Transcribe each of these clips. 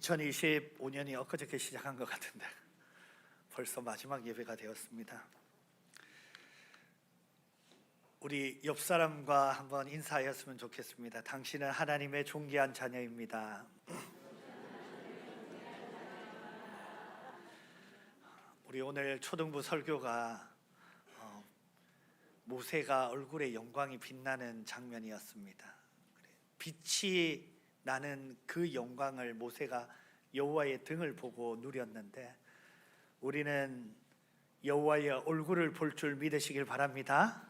2025년이 엊그저께 시작한 것 같은데 벌써 마지막 예배가 되었습니다. 우리 옆 사람과 한번 인사하였으면 좋겠습니다. 당신은 하나님의 존귀한 자녀입니다. 우리 오늘 초등부 설교가 어, 모세가 얼굴에 영광이 빛나는 장면이었습니다. 빛이 나는 그 영광을 모세가 여호와의 등을 보고 누렸는데 우리는 여호와의 얼굴을 볼 줄 믿으시길 바랍니다.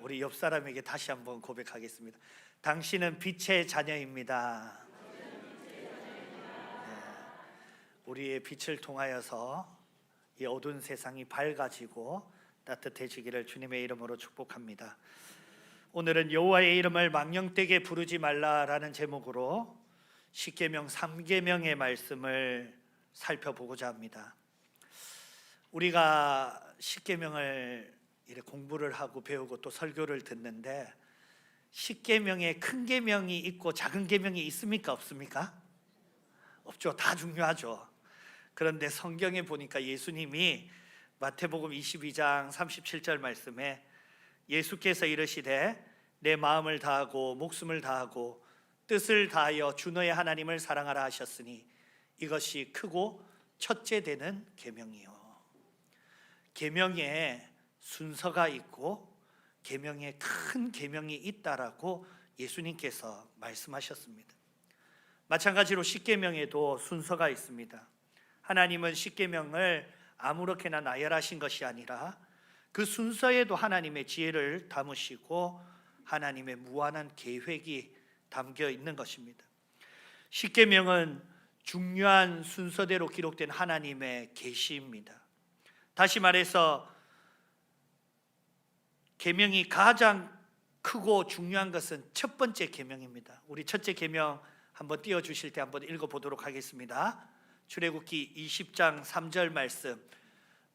우리 옆 사람에게 다시 한번 고백하겠습니다. 당신은 빛의 자녀입니다. 네. 우리의 빛을 통하여서 이 어두운 세상이 밝아지고 따뜻해지기를 주님의 이름으로 축복합니다. 오늘은 여호와의 이름을 망령되게 부르지 말라라는 제목으로 십계명 3계명의 말씀을 살펴보고자 합니다. 우리가 십계명을 공부를 하고 배우고 또 설교를 듣는데 십계명에 큰 계명이 있고 작은 계명이 있습니까 없습니까? 없죠. 다 중요하죠. 그런데 성경에 보니까 예수님이 마태복음 22장 37절 말씀에 예수께서 이르시되 내 마음을 다하고 목숨을 다하고 뜻을 다하여 주 너의 하나님을 사랑하라 하셨으니 이것이 크고 첫째 되는 계명이요. 계명에 순서가 있고 계명에 큰 계명이 있다라고 예수님께서 말씀하셨습니다. 마찬가지로 십계명에도 순서가 있습니다. 하나님은 십계명을 아무렇게나 나열하신 것이 아니라 그 순서에도 하나님의 지혜를 담으시고 하나님의 무한한 계획이 담겨 있는 것입니다. 십계명은 중요한 순서대로 기록된 하나님의 계시입니다. 다시 말해서 계명이 가장 크고 중요한 것은 첫 번째 계명입니다. 우리 첫째 계명 한번 띄워 주실 때 한번 읽어 보도록 하겠습니다. 출애굽기 20장 3절 말씀.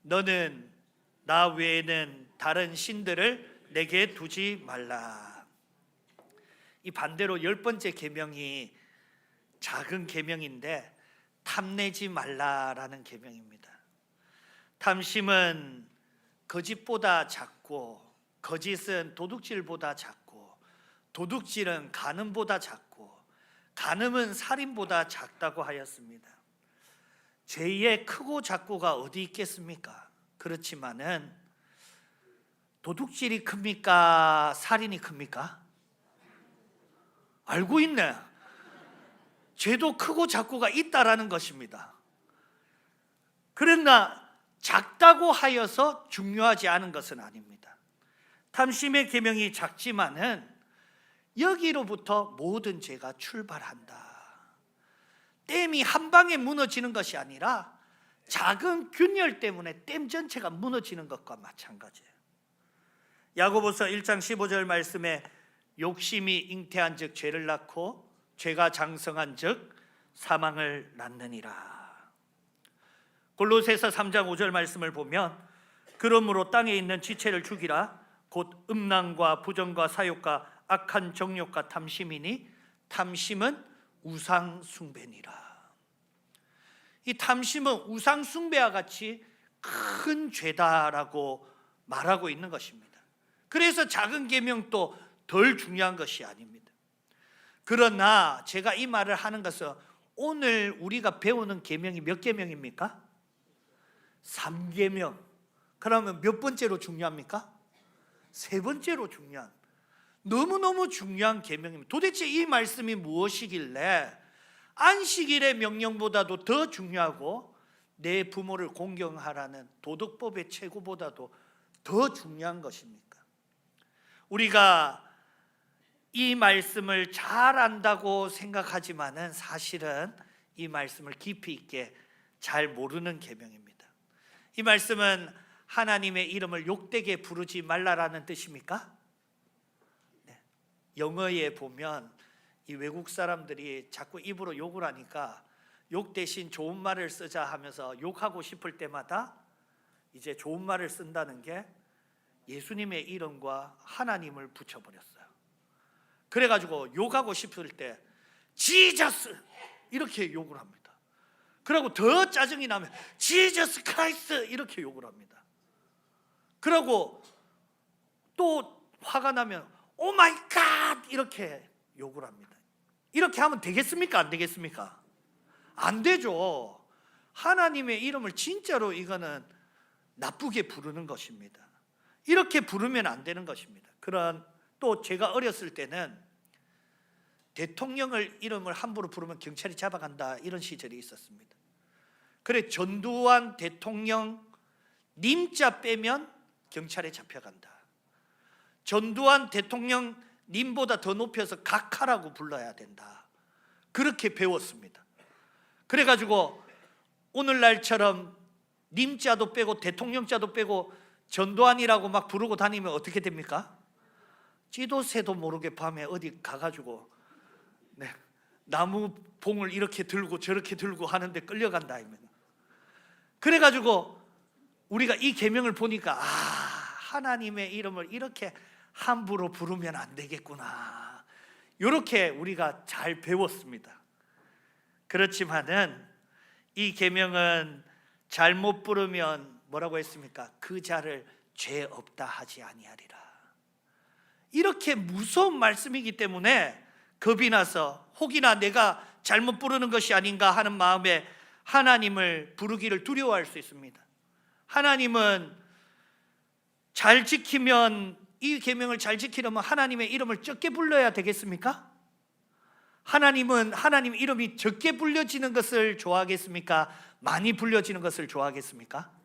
너는 나 외에는 다른 신들을 내게 두지 말라. 이 반대로 열 번째 계명이 작은 계명인데 탐내지 말라라는 계명입니다. 탐심은 거짓보다 작고 거짓은 도둑질보다 작고 도둑질은 간음보다 작고 간음은 살인보다 작다고 하였습니다. 죄의 크고 작고가 어디 있겠습니까? 그렇지만은 도둑질이 큽니까? 살인이 큽니까? 알고 있네. 죄도 크고 작고가 있다라는 것입니다. 그러나 작다고 하여서 중요하지 않은 것은 아닙니다. 탐심의 계명이 작지만은 여기로부터 모든 죄가 출발한다. 댐이 한 방에 무너지는 것이 아니라 작은 균열 때문에 댐 전체가 무너지는 것과 마찬가지예요. 야고보서 1장 15절 말씀에 욕심이 잉태한 즉 죄를 낳고 죄가 장성한 즉 사망을 낳느니라. 골로새서 3장 5절 말씀을 보면 그러므로 땅에 있는 지체를 죽이라 곧 음란과 부정과 사욕과 악한 정욕과 탐심이니 탐심은 우상 숭배니라. 이 탐심은 우상 숭배와 같이 큰 죄다라고 말하고 있는 것입니다. 그래서 작은 계명도 덜 중요한 것이 아닙니다. 그러나 제가 이 말을 하는 것은 오늘 우리가 배우는 계명이 몇 계명입니까? 3계명. 그러면 몇 번째로 중요합니까? 세 번째로 중요한 너무너무 중요한 계명입니다. 도대체 이 말씀이 무엇이길래 안식일의 명령보다도 더 중요하고 내 부모를 공경하라는 도덕법의 최고보다도 더 중요한 것입니까? 우리가 이 말씀을 잘 안다고 생각하지만은 사실은 이 말씀을 깊이 있게 잘 모르는 계명입니다. 이 말씀은 하나님의 이름을 욕되게 부르지 말라라는 뜻입니까? 네. 영어에 보면 이 외국 사람들이 자꾸 입으로 욕을 하니까 욕 대신 좋은 말을 쓰자 하면서 욕하고 싶을 때마다 이제 좋은 말을 쓴다는 게 예수님의 이름과 하나님을 붙여버렸어요. 그래가지고 욕하고 싶을 때 지저스 이렇게 욕을 합니다. 그리고 더 짜증이 나면 지저스 크라이스트 이렇게 욕을 합니다. 그리고 또 화가 나면 오 마이 갓 이렇게 욕을 합니다. 이렇게 하면 되겠습니까? 안 되겠습니까? 안 되죠. 하나님의 이름을 진짜로 이거는 나쁘게 부르는 것입니다. 이렇게 부르면 안 되는 것입니다. 그런 또 제가 어렸을 때는 대통령을 이름을 함부로 부르면 경찰이 잡아간다 이런 시절이 있었습니다. 그래 전두환 대통령 님자 빼면 경찰에 잡혀간다. 전두환 대통령 님보다 더 높여서 각하라고 불러야 된다. 그렇게 배웠습니다. 그래가지고 오늘날처럼 님자도 빼고 대통령자도 빼고 전두환이라고 막 부르고 다니면 어떻게 됩니까? 지도새도 모르게 밤에 어디 가가지고 네, 나무 봉을 이렇게 들고 저렇게 들고 하는데 끌려간다 이면 그래가지고 우리가 이 계명을 보니까 아 하나님의 이름을 이렇게 함부로 부르면 안 되겠구나 이렇게 우리가 잘 배웠습니다. 그렇지만은 이 계명은 잘못 부르면 뭐라고 했습니까? 그 자를 죄 없다 하지 아니하리라. 이렇게 무서운 말씀이기 때문에 겁이 나서 혹이나 내가 잘못 부르는 것이 아닌가 하는 마음에 하나님을 부르기를 두려워할 수 있습니다. 하나님은 잘 지키면 이 계명을 잘 지키려면 하나님의 이름을 적게 불러야 되겠습니까? 하나님은 하나님 이름이 적게 불려지는 것을 좋아하겠습니까? 많이 불려지는 것을 좋아하겠습니까?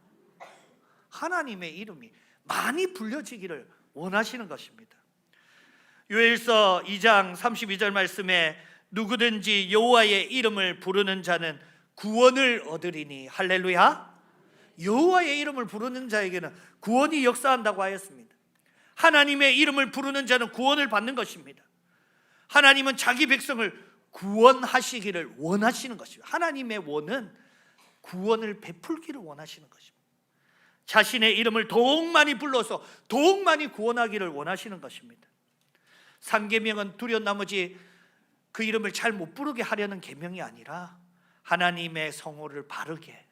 하나님의 이름이 많이 불려지기를 원하시는 것입니다. 요엘서 2장 32절 말씀에 누구든지 여호와의 이름을 부르는 자는 구원을 얻으리니 할렐루야. 여호와의 이름을 부르는 자에게는 구원이 역사한다고 하였습니다. 하나님의 이름을 부르는 자는 구원을 받는 것입니다. 하나님은 자기 백성을 구원하시기를 원하시는 것입니다. 하나님의 원은 구원을 베풀기를 원하시는 것입니다. 자신의 이름을 더욱 많이 불러서 더욱 많이 구원하기를 원하시는 것입니다. 상계명은 두려운 나머지 그 이름을 잘 못 부르게 하려는 계명이 아니라 하나님의 성호를 바르게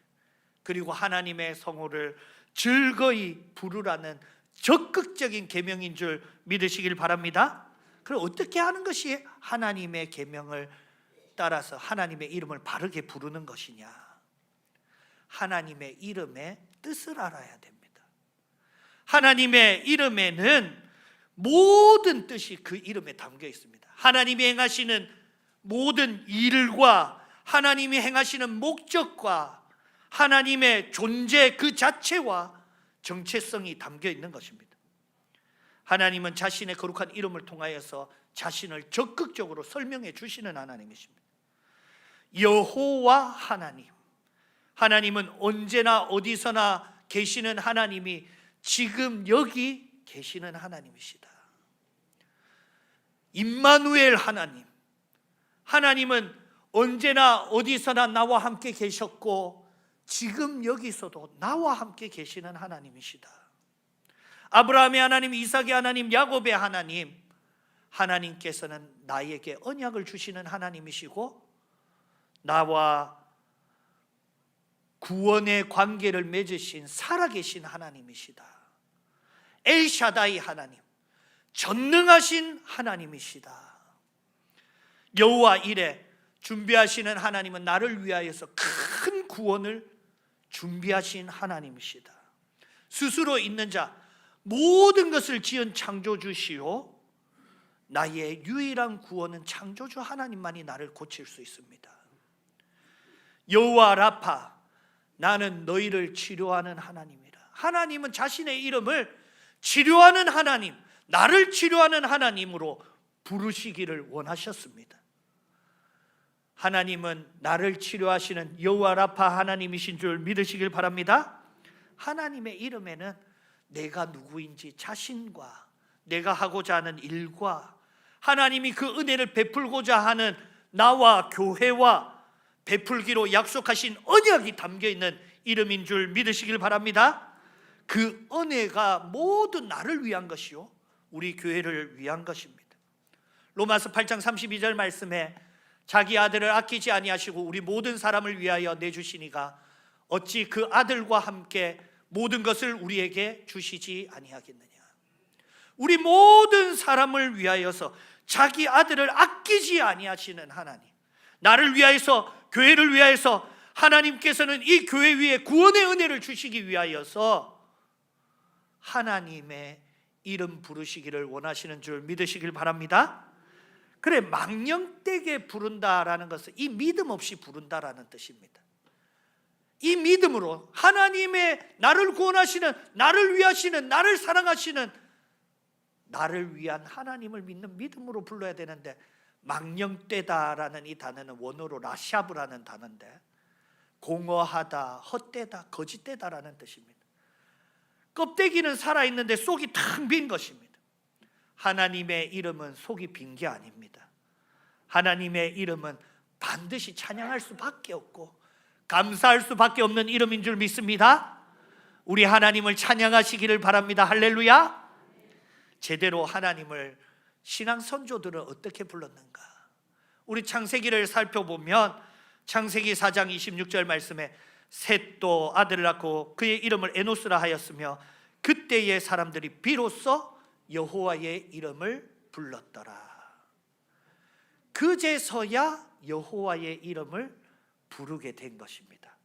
그리고 하나님의 성호를 즐거이 부르라는 적극적인 계명인 줄 믿으시길 바랍니다. 그럼 어떻게 하는 것이 하나님의 계명을 따라서 하나님의 이름을 바르게 부르는 것이냐? 하나님의 이름의 뜻을 알아야 됩니다. 하나님의 이름에는 모든 뜻이 그 이름에 담겨 있습니다. 하나님이 행하시는 모든 일과 하나님이 행하시는 목적과 하나님의 존재 그 자체와 정체성이 담겨 있는 것입니다. 하나님은 자신의 거룩한 이름을 통하여서 자신을 적극적으로 설명해 주시는 하나님이십니다. 여호와 하나님. 하나님은 언제나 어디서나 계시는 하나님이 지금 여기 계시는 하나님이시다. 임마누엘 하나님. 하나님은 언제나 어디서나 나와 함께 계셨고 지금 여기서도 나와 함께 계시는 하나님이시다. 아브라함의 하나님, 이삭의 하나님, 야곱의 하나님, 하나님께서는 나에게 언약을 주시는 하나님이시고 나와 구원의 관계를 맺으신 살아계신 하나님이시다. 엘샤다이 하나님, 전능하신 하나님이시다. 여호와 이래 준비하시는 하나님은 나를 위하여서 큰 구원을 준비하신 하나님이시다. 스스로 있는 자 모든 것을 지은 창조주시요 나의 유일한 구원은 창조주 하나님만이 나를 고칠 수 있습니다. 여호와 라파 나는 너희를 치료하는 하나님이라. 하나님은 자신의 이름을 치료하는 하나님, 나를 치료하는 하나님으로 부르시기를 원하셨습니다. 하나님은 나를 치료하시는 여호와 라파 하나님이신 줄 믿으시길 바랍니다. 하나님의 이름에는 내가 누구인지 자신과 내가 하고자 하는 일과 하나님이 그 은혜를 베풀고자 하는 나와 교회와 베풀기로 약속하신 언약이 담겨 있는 이름인 줄 믿으시길 바랍니다. 그 은혜가 모두 나를 위한 것이요 우리 교회를 위한 것입니다. 로마서 8장 32절 말씀에 자기 아들을 아끼지 아니하시고 우리 모든 사람을 위하여 내주시니가 어찌 그 아들과 함께 모든 것을 우리에게 주시지 아니하겠느냐 우리 모든 사람을 위하여서 자기 아들을 아끼지 아니하시는 하나님 나를 위하여서 교회를 위하여서 하나님께서는 이 교회 위에 구원의 은혜를 주시기 위하여서 하나님의 이름 부르시기를 원하시는 줄 믿으시길 바랍니다. 그래 망령되게 부른다라는 것은 이 믿음 없이 부른다라는 뜻입니다. 이 믿음으로 하나님의 나를 구원하시는 나를 위하시는 나를 사랑하시는 나를 위한 하나님을 믿는 믿음으로 불러야 되는데 망령되다라는 이 단어는 원어로 라샤브라는 단어인데 공허하다, 헛되다, 거짓되다라는 뜻입니다. 껍데기는 살아 있는데 속이 텅 빈 것입니다. 하나님의 이름은 속이 빈 게 아닙니다. 하나님의 이름은 반드시 찬양할 수밖에 없고 감사할 수밖에 없는 이름인 줄 믿습니다. 우리 하나님을 찬양하시기를 바랍니다. 할렐루야. 제대로 하나님을 신앙 선조들은 어떻게 불렀는가? 우리 창세기를 살펴보면 창세기 4장 26절 말씀에 셋도 아들을 낳고 그의 이름을 에노스라 하였으며 그때의 사람들이 비로소 여호와의 이름을 불렀더라. 그제서야 여호와의 이름을 부르게 된 것입니다.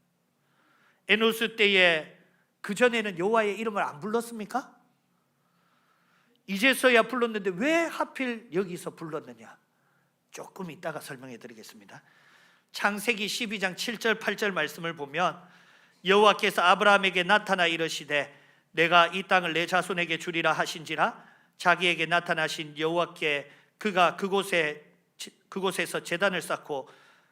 에노스 때에 그 전에는 여호와의 이름을 안 불렀습니까? 이제서야 불렀는데 왜 하필 여기서 불렀느냐? 조금 이따가 설명해 드리겠습니다. 창세기 12장 7절 8절 말씀을 보면 여호와께서 아브라함에게 나타나 이르시되 내가 이 땅을 내 자손에게 주리라 하신지라 자기에게 나타나신 여호와께 그가 그곳에 그곳에서 제단을 쌓고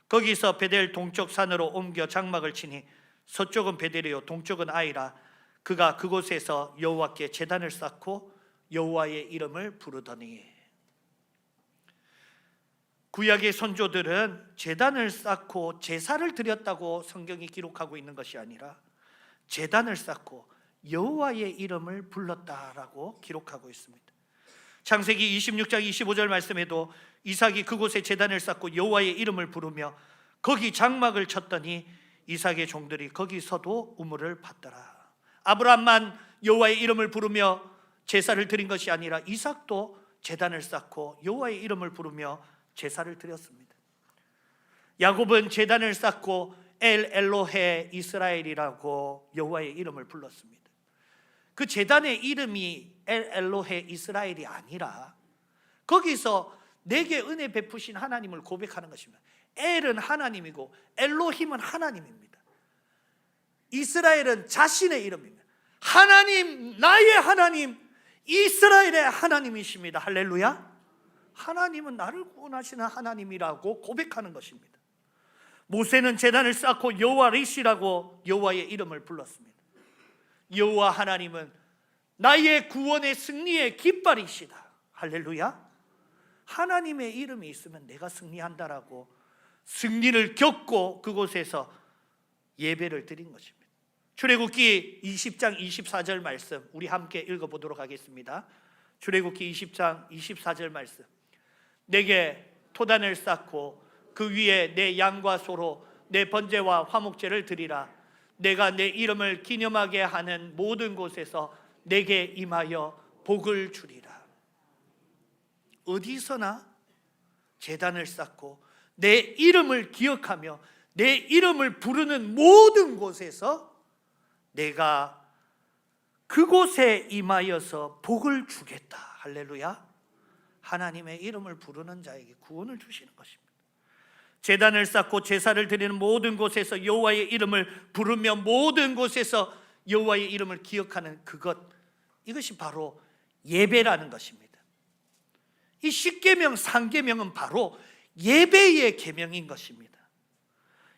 거기서 베델 동쪽 산으로 옮겨 장막을 치니 서쪽은 베델이요 동쪽은 아이라 그가 그곳에서 여호와께 제단을 쌓고 여호와의 이름을 부르더니 구약의 선조들은 제단을 쌓고 제사를 드렸다고 성경이 기록하고 있는 것이 아니라 제단을 쌓고 여호와의 이름을 불렀다라고 기록하고 있습니다. 창세기 26장 25절 말씀에도 이삭이 그곳에 제단을 쌓고 여호와의 이름을 부르며 거기 장막을 쳤더니 이삭의 종들이 거기서도 우물을 받더라. 아브라함만 여호와의 이름을 부르며 제사를 드린 것이 아니라 이삭도 제단을 쌓고 여호와의 이름을 부르며 제사를 드렸습니다. 야곱은 제단을 쌓고 엘 엘로헤 이스라엘이라고 여호와의 이름을 불렀습니다. 그 제단의 이름이 엘 엘로헤 이스라엘이 아니라 거기서 내게 은혜 베푸신 하나님을 고백하는 것입니다. 엘은 하나님이고 엘로힘은 하나님입니다. 이스라엘은 자신의 이름입니다. 하나님, 나의 하나님, 이스라엘의 하나님이십니다. 할렐루야. 하나님은 나를 구원하시는 하나님이라고 고백하는 것입니다. 모세는 제단을 쌓고 여호와 리시라고 여호와의 이름을 불렀습니다. 여호와 하나님은 나의 구원의 승리의 깃발이시다. 할렐루야. 하나님의 이름이 있으면 내가 승리한다라고 승리를 겪고 그곳에서 예배를 드린 것입니다. 출애굽기 20장 24절 말씀 우리 함께 읽어 보도록 하겠습니다. 출애굽기 20장 24절 말씀. 내게 토단을 쌓고 그 위에 내 양과 소로 내 번제와 화목제를 드리라. 내가 내 이름을 기념하게 하는 모든 곳에서 내게 임하여 복을 주리라. 어디서나 재단을 쌓고 내 이름을 기억하며 내 이름을 부르는 모든 곳에서 내가 그곳에 임하여서 복을 주겠다. 할렐루야. 하나님의 이름을 부르는 자에게 구원을 주시는 것입니다. 제단을 쌓고 제사를 드리는 모든 곳에서 여호와의 이름을 부르며 모든 곳에서 여호와의 이름을 기억하는 그것 이것이 바로 예배라는 것입니다. 이 십계명, 상계명은 바로 예배의 계명인 것입니다.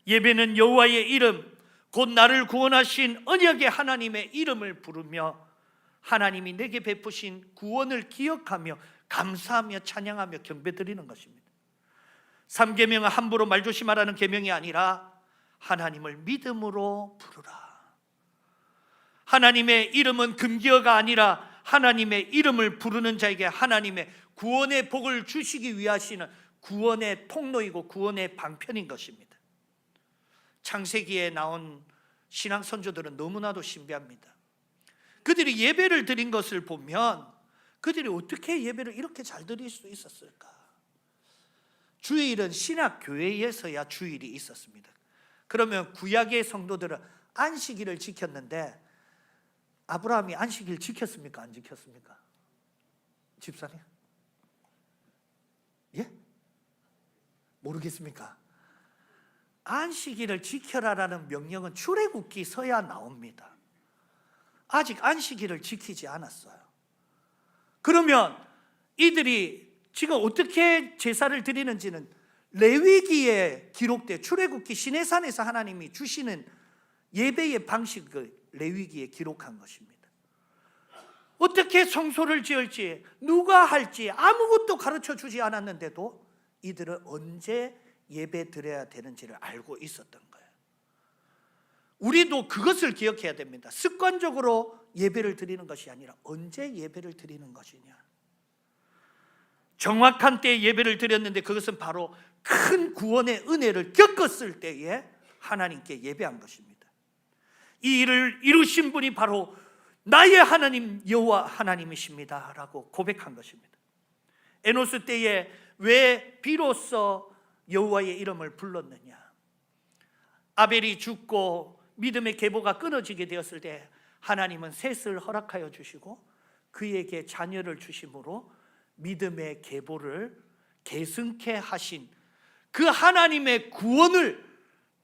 예배는 여호와의 이름, 곧 나를 구원하신 언약의 하나님의 이름을 부르며 하나님이 내게 베푸신 구원을 기억하며 감사하며 찬양하며 경배드리는 것입니다. 삼계명은 함부로 말조심하라는 계명이 아니라 하나님을 믿음으로 부르라. 하나님의 이름은 금기어가 아니라 하나님의 이름을 부르는 자에게 하나님의 구원의 복을 주시기 위하시는 구원의 통로이고 구원의 방편인 것입니다. 창세기에 나온 신앙 선조들은 너무나도 신비합니다. 그들이 예배를 드린 것을 보면 그들이 어떻게 예배를 이렇게 잘 드릴 수 있었을까? 주일은 신학 교회에서야 주일이 있었습니다. 그러면 구약의 성도들은 안식일을 지켰는데 아브라함이 안식일 지켰습니까? 안 지켰습니까? 집사님? 예? 모르겠습니까? 안식일을 지켜라라는 명령은 출애굽기 서야 나옵니다. 아직 안식일을 지키지 않았어요. 그러면 이들이 지금 어떻게 제사를 드리는지는 레위기에 기록돼 출애굽기 시내산에서 하나님이 주시는 예배의 방식을 레위기에 기록한 것입니다. 어떻게 성소를 지을지 누가 할지 아무것도 가르쳐 주지 않았는데도 이들은 언제 예배 드려야 되는지를 알고 있었던 거예요. 우리도 그것을 기억해야 됩니다. 습관적으로 예배를 드리는 것이 아니라 언제 예배를 드리는 것이냐. 정확한 때에 예배를 드렸는데 그것은 바로 큰 구원의 은혜를 겪었을 때에 하나님께 예배한 것입니다. 이 일을 이루신 분이 바로 나의 하나님 여호와 하나님이십니다라고 고백한 것입니다. 에노스 때에 왜 비로소 여호와의 이름을 불렀느냐? 아벨이 죽고 믿음의 계보가 끊어지게 되었을 때 하나님은 셋을 허락하여 주시고 그에게 자녀를 주심으로 믿음의 계보를 계승케 하신 그 하나님의 구원을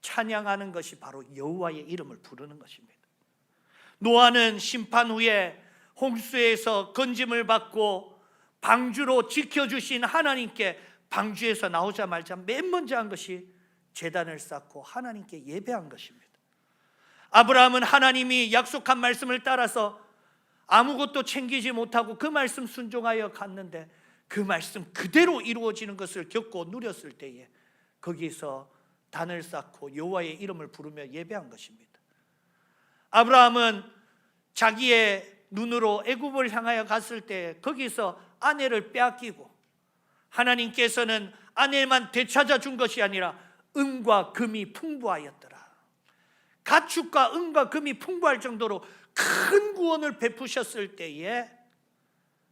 찬양하는 것이 바로 여호와의 이름을 부르는 것입니다. 노아는 심판 후에 홍수에서 건짐을 받고 방주로 지켜주신 하나님께 방주에서 나오자 말자 맨 먼저 한 것이 재단을 쌓고 하나님께 예배한 것입니다. 아브라함은 하나님이 약속한 말씀을 따라서 아무것도 챙기지 못하고 그 말씀 순종하여 갔는데 그 말씀 그대로 이루어지는 것을 겪고 누렸을 때에 거기서 단을 쌓고 여호와의 이름을 부르며 예배한 것입니다. 아브라함은 자기의 눈으로 애굽을 향하여 갔을 때 거기서 아내를 빼앗기고 하나님께서는 아내만 되찾아 준 것이 아니라 은과 금이 풍부하였더라. 가축과 은과 금이 풍부할 정도로 큰 구원을 베푸셨을 때에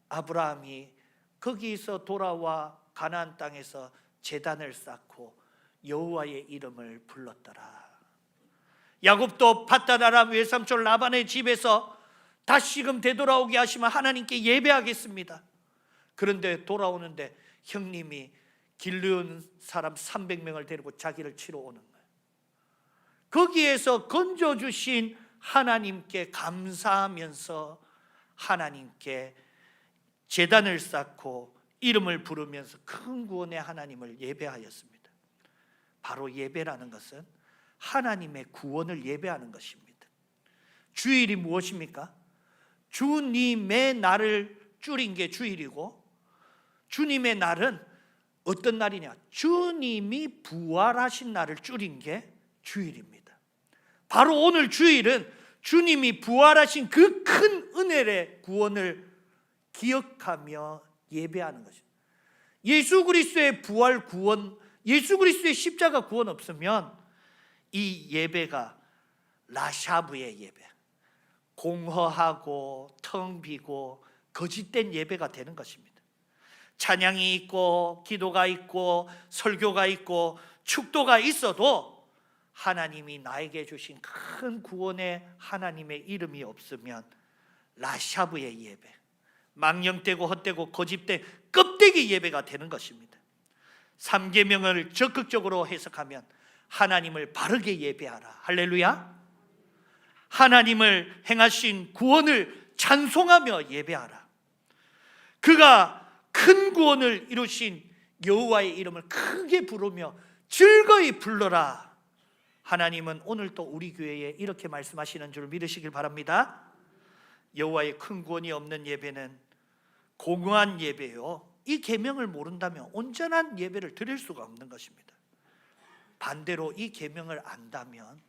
아브라함이 거기서 돌아와 가나안 땅에서 제단을 쌓고 여호와의 이름을 불렀더라. 야곱도 파다나람 외삼촌 라반의 집에서 다시금 되돌아오게 하시면 하나님께 예배하겠습니다. 그런데 돌아오는데 형님이 길르온 사람 300명을 데리고 자기를 치러 오는 거예요. 거기에서 건져 주신 하나님께 감사하면서 하나님께 제단을 쌓고 이름을 부르면서 큰 구원의 하나님을 예배하였습니다. 바로 예배라는 것은 하나님의 구원을 예배하는 것입니다. 주일이 무엇입니까? 주님의 날을 줄인 게 주일이고 주님의 날은 어떤 날이냐? 주님이 부활하신 날을 줄인 게 주일입니다. 바로 오늘 주일은 주님이 부활하신 그 큰 은혜의 구원을 기억하며 예배하는 것입니다. 예수 그리스도의 부활 구원, 예수 그리스도의 십자가 구원 없으면 이 예배가 라샤브의 예배, 공허하고 텅 비고 거짓된 예배가 되는 것입니다. 찬양이 있고 기도가 있고 설교가 있고 축도가 있어도 하나님이 나에게 주신 큰 구원의 하나님의 이름이 없으면 라샤브의 예배, 망령되고 헛되고 거짓된 껍데기 예배가 되는 것입니다. 삼계명을 적극적으로 해석하면 하나님을 바르게 예배하라. 할렐루야. 하나님을 행하신 구원을 찬송하며 예배하라. 그가 큰 구원을 이루신 여호와의 이름을 크게 부르며 즐거이 불러라. 하나님은 오늘 또 우리 교회에 이렇게 말씀하시는 줄 믿으시길 바랍니다. 여호와의 큰 구원이 없는 예배는 공허한 예배요. 이 계명을 모른다면 온전한 예배를 드릴 수가 없는 것입니다. 반대로 이 계명을 안다면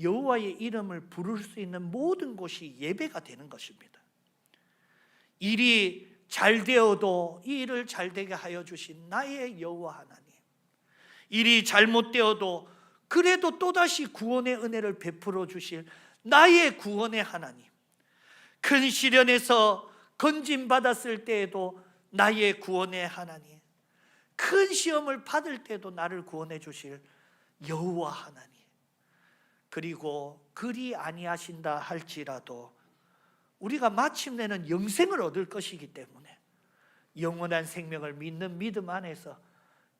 여호와의 이름을 부를 수 있는 모든 곳이 예배가 되는 것입니다. 일이 잘 되어도 이 일을 잘 되게 하여 주신 나의 여호와 하나님. 일이 잘못되어도 그래도 또다시 구원의 은혜를 베풀어 주실 나의 구원의 하나님. 큰 시련에서 건진 받았을 때에도 나의 구원의 하나님. 큰 시험을 받을 때도 나를 구원해 주실 여호와 하나님. 그리고 그리 아니하신다 할지라도 우리가 마침내는 영생을 얻을 것이기 때문에 영원한 생명을 믿는 믿음 안에서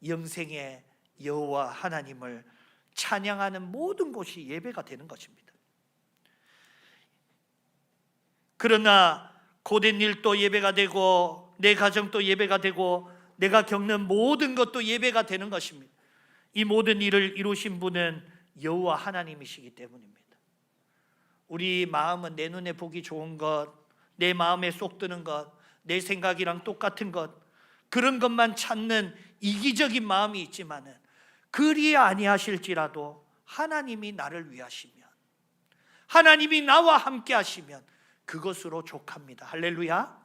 영생의 여호와 하나님을 찬양하는 모든 곳이 예배가 되는 것입니다. 그러나 고된 일도 예배가 되고 내 가정도 예배가 되고 내가 겪는 모든 것도 예배가 되는 것입니다. 이 모든 일을 이루신 분은 여호와 하나님이시기 때문입니다. 우리 마음은 내 눈에 보기 좋은 것, 내 마음에 쏙 드는 것, 내 생각이랑 똑같은 것 그런 것만 찾는 이기적인 마음이 있지만은 그리 아니하실지라도 하나님이 나를 위하시면 하나님이 나와 함께 하시면 그것으로 족합니다. 할렐루야.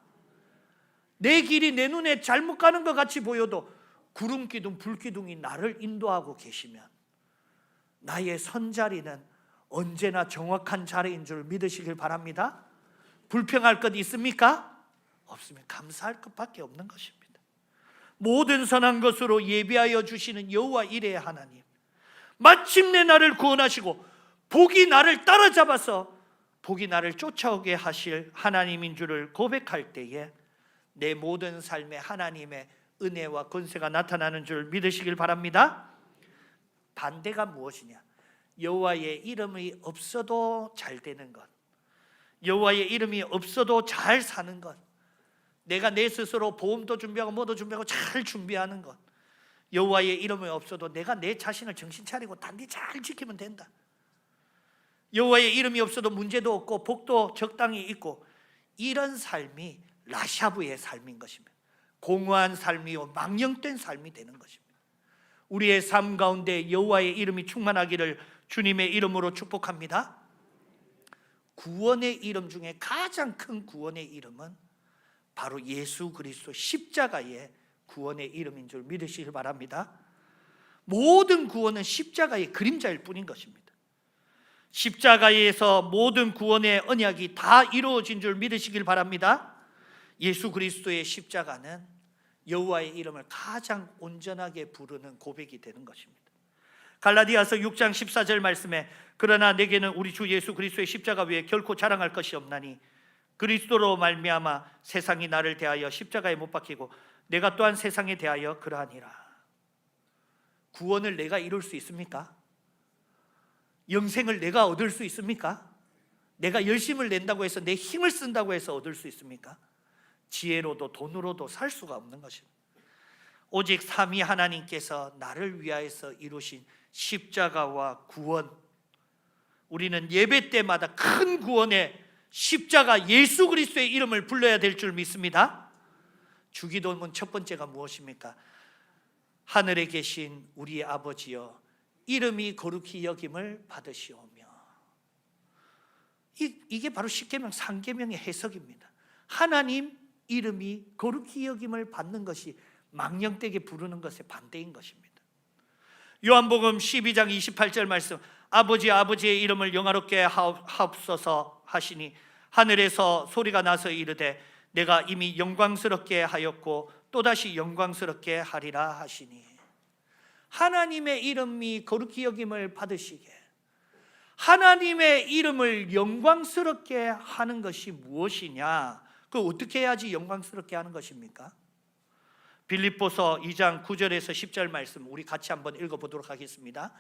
내 길이 내 눈에 잘못 가는 것 같이 보여도 구름 기둥, 불 기둥이 나를 인도하고 계시면 나의 선 자리는 언제나 정확한 자리인 줄 믿으시길 바랍니다. 불평할 것 있습니까? 없으면 감사할 것밖에 없는 것입니다. 모든 선한 것으로 예비하여 주시는 여호와 이레의 하나님. 마침내 나를 구원하시고 복이 나를 따라잡아서 복이 나를 쫓아오게 하실 하나님인 줄을 고백할 때에 내 모든 삶에 하나님의 은혜와 권세가 나타나는 줄 믿으시길 바랍니다. 반대가 무엇이냐? 여호와의 이름이 없어도 잘 되는 것. 여호와의 이름이 없어도 잘 사는 것. 내가 내 스스로 보험도 준비하고 뭐도 준비하고 잘 준비하는 것. 여호와의 이름이 없어도 내가 내 자신을 정신 차리고 단디 잘 지키면 된다. 여호와의 이름이 없어도 문제도 없고 복도 적당히 있고 이런 삶이 라샤브의 삶인 것입니다. 공허한 삶이요 망령된 삶이 되는 것입니다. 우리의 삶 가운데 여호와의 이름이 충만하기를 주님의 이름으로 축복합니다. 구원의 이름 중에 가장 큰 구원의 이름은 바로 예수 그리스도 십자가의 구원의 이름인 줄 믿으시길 바랍니다. 모든 구원은 십자가의 그림자일 뿐인 것입니다. 십자가에서 모든 구원의 언약이 다 이루어진 줄 믿으시길 바랍니다. 예수 그리스도의 십자가는 여호와의 이름을 가장 온전하게 부르는 고백이 되는 것입니다. 갈라디아서 6장 14절 말씀에 그러나 내게는 우리 주 예수 그리스도의 십자가 외에 결코 자랑할 것이 없나니 그리스도로 말미암아 세상이 나를 대하여 십자가에 못 박히고 내가 또한 세상에 대하여 그러하니라. 구원을 내가 이룰 수 있습니까? 영생을 내가 얻을 수 있습니까? 내가 열심을 낸다고 해서 내 힘을 쓴다고 해서 얻을 수 있습니까? 지혜로도 돈으로도 살 수가 없는 것입니다. 오직 삼위 하나님께서 나를 위하여서 이루신 십자가와 구원 우리는 예배 때마다 큰 구원의 십자가 예수 그리스도의 이름을 불러야 될 줄 믿습니다. 주기도문 첫 번째가 무엇입니까? 하늘에 계신 우리 아버지여 이름이 거룩히 여김을 받으시오며 이, 이게 바로 십계명 상계명의 해석입니다. 하나님 이름이 거룩히 여김을 받는 것이 망령되게 부르는 것의 반대인 것입니다. 요한복음 12장 28절 말씀 아버지 아버지의 이름을 영화롭게 하옵소서 하시니 하늘에서 소리가 나서 이르되 내가 이미 영광스럽게 하였고 또다시 영광스럽게 하리라 하시니 하나님의 이름이 거룩히 여김을 받으시게 하나님의 이름을 영광스럽게 하는 것이 무엇이냐? 그 어떻게 해야지 영광스럽게 하는 것입니까? 빌립보서 2장 9절에서 10절 말씀 우리 같이 한번 읽어 보도록 하겠습니다.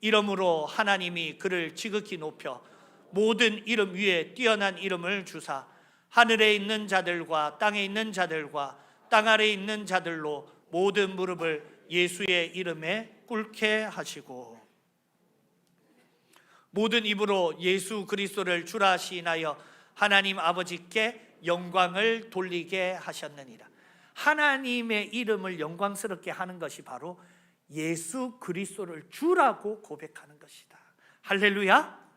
이름으로 하나님이 그를 지극히 높여 모든 이름 위에 뛰어난 이름을 주사 하늘에 있는 자들과 땅에 있는 자들과 땅 아래에 있는 자들로 모든 무릎을 예수의 이름에 꿇게 하시고 모든 입으로 예수 그리스도를 주라 시인하여 하나님 아버지께 영광을 돌리게 하셨느니라. 하나님의 이름을 영광스럽게 하는 것이 바로 예수 그리스도를 주라고 고백하는 것이다. 할렐루야.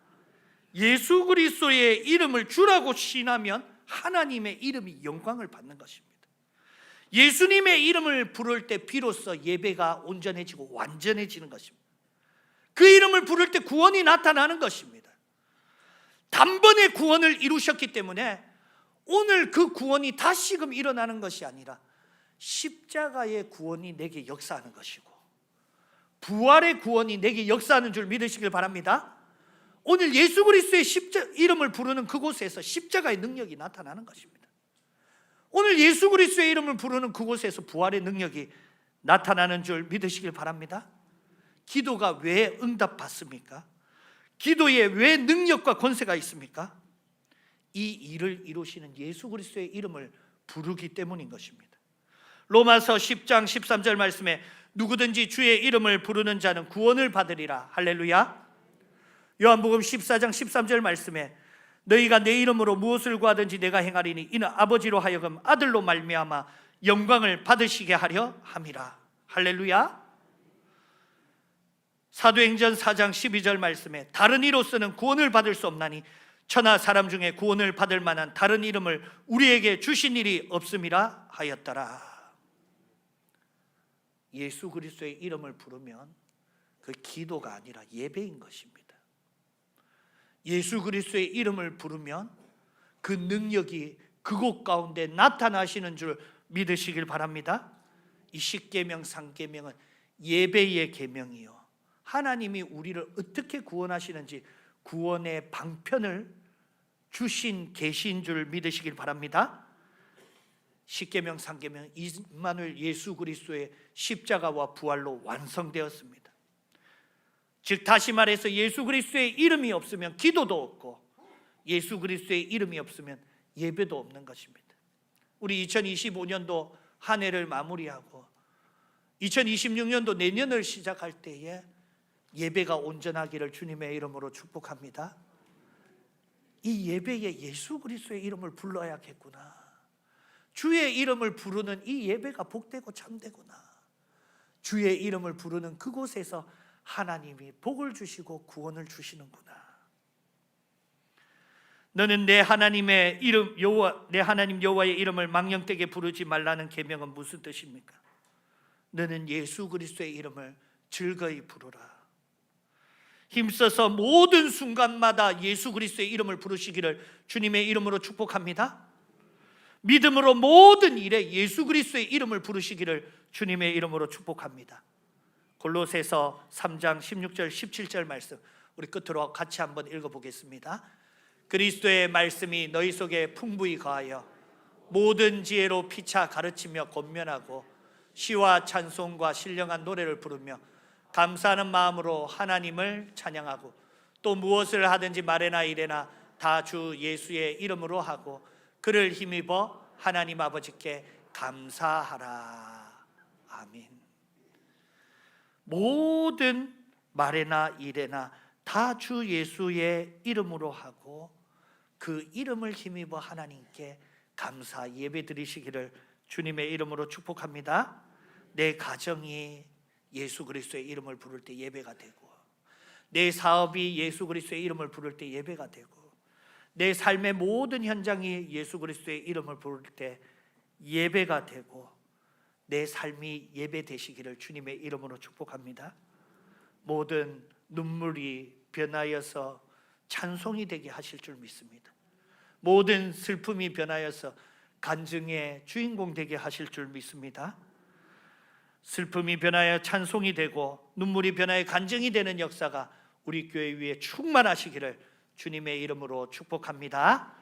예수 그리스도의 이름을 주라고 신하면 하나님의 이름이 영광을 받는 것입니다. 예수님의 이름을 부를 때 비로소 예배가 온전해지고 완전해지는 것입니다. 그 이름을 부를 때 구원이 나타나는 것입니다. 단번에 구원을 이루셨기 때문에 오늘 그 구원이 다시금 일어나는 것이 아니라 십자가의 구원이 내게 역사하는 것이고 부활의 구원이 내게 역사하는 줄 믿으시길 바랍니다. 오늘 예수 그리스도의 십자 이름을 부르는 그곳에서 십자가의 능력이 나타나는 것입니다. 오늘 예수 그리스도의 이름을 부르는 그곳에서 부활의 능력이 나타나는 줄 믿으시길 바랍니다. 기도가 왜 응답받습니까? 기도에 왜 능력과 권세가 있습니까? 이 일을 이루시는 예수 그리스도의 이름을 부르기 때문인 것입니다. 로마서 10장 13절 말씀에 누구든지 주의 이름을 부르는 자는 구원을 받으리라. 할렐루야. 요한복음 14장 13절 말씀에 너희가 내 이름으로 무엇을 구하든지 내가 행하리니 이는 아버지로 하여금 아들로 말미암아 영광을 받으시게 하려 함이라. 할렐루야. 사도행전 4장 12절 말씀에 다른 이로서는 구원을 받을 수 없나니 천하 사람 중에 구원을 받을 만한 다른 이름을 우리에게 주신 일이 없음이라 하였더라. 예수 그리스도의 이름을 부르면 그 기도가 아니라 예배인 것입니다. 예수 그리스도의 이름을 부르면 그 능력이 그곳 가운데 나타나시는 줄 믿으시길 바랍니다. 이 십계명 상계명은 예배의 계명이요. 하나님이 우리를 어떻게 구원하시는지 구원의 방편을 주신 계신 줄 믿으시길 바랍니다. 십계명 상계명 이만을 예수 그리스도의 십자가와 부활로 완성되었습니다. 즉 다시 말해서 예수 그리스도의 이름이 없으면 기도도 없고 예수 그리스도의 이름이 없으면 예배도 없는 것입니다. 우리 2025년도 한 해를 마무리하고 2026년도 내년을 시작할 때에 예배가 온전하기를 주님의 이름으로 축복합니다. 이 예배에 예수 그리스도의 이름을 불러야겠구나. 주의 이름을 부르는 이 예배가 복되고 참되구나. 주의 이름을 부르는 그곳에서 하나님이 복을 주시고 구원을 주시는구나. 너는 내 하나님의 이름 여호와 내 하나님 여호와의 이름을 망령되게 부르지 말라는 계명은 무슨 뜻입니까? 너는 예수 그리스도의 이름을 즐거이 부르라. 힘써서 모든 순간마다 예수 그리스도의 이름을 부르시기를 주님의 이름으로 축복합니다. 믿음으로 모든 일에 예수 그리스도의 이름을 부르시기를 주님의 이름으로 축복합니다. 골로새서 3장 16절 17절 말씀 우리 끝으로 같이 한번 읽어 보겠습니다. 그리스도의 말씀이 너희 속에 풍부히 거하여 모든 지혜로 피차 가르치며 권면하고 시와 찬송과 신령한 노래를 부르며 감사하는 마음으로 하나님을 찬양하고 또 무엇을 하든지 말에나 이래나 다 주 예수의 이름으로 하고 그를 힘입어 하나님 아버지께 감사하라. 모든 말에나 일에나 다 주 예수의 이름으로 하고 그 이름을 힘입어 하나님께 감사 예배 드리시기를 주님의 이름으로 축복합니다. 내 가정이 예수 그리스도의 이름을 부를 때 예배가 되고 내 사업이 예수 그리스도의 이름을 부를 때 예배가 되고 내 삶의 모든 현장이 예수 그리스도의 이름을 부를 때 예배가 되고 내 삶이 예배 되시기를 주님의 이름으로 축복합니다. 모든 눈물이 변하여서 찬송이 되게 하실 줄 믿습니다. 모든 슬픔이 변하여서 간증의 주인공 되게 하실 줄 믿습니다. 슬픔이 변하여 찬송이 되고 눈물이 변하여 간증이 되는 역사가 우리 교회 위에 충만하시기를 주님의 이름으로 축복합니다.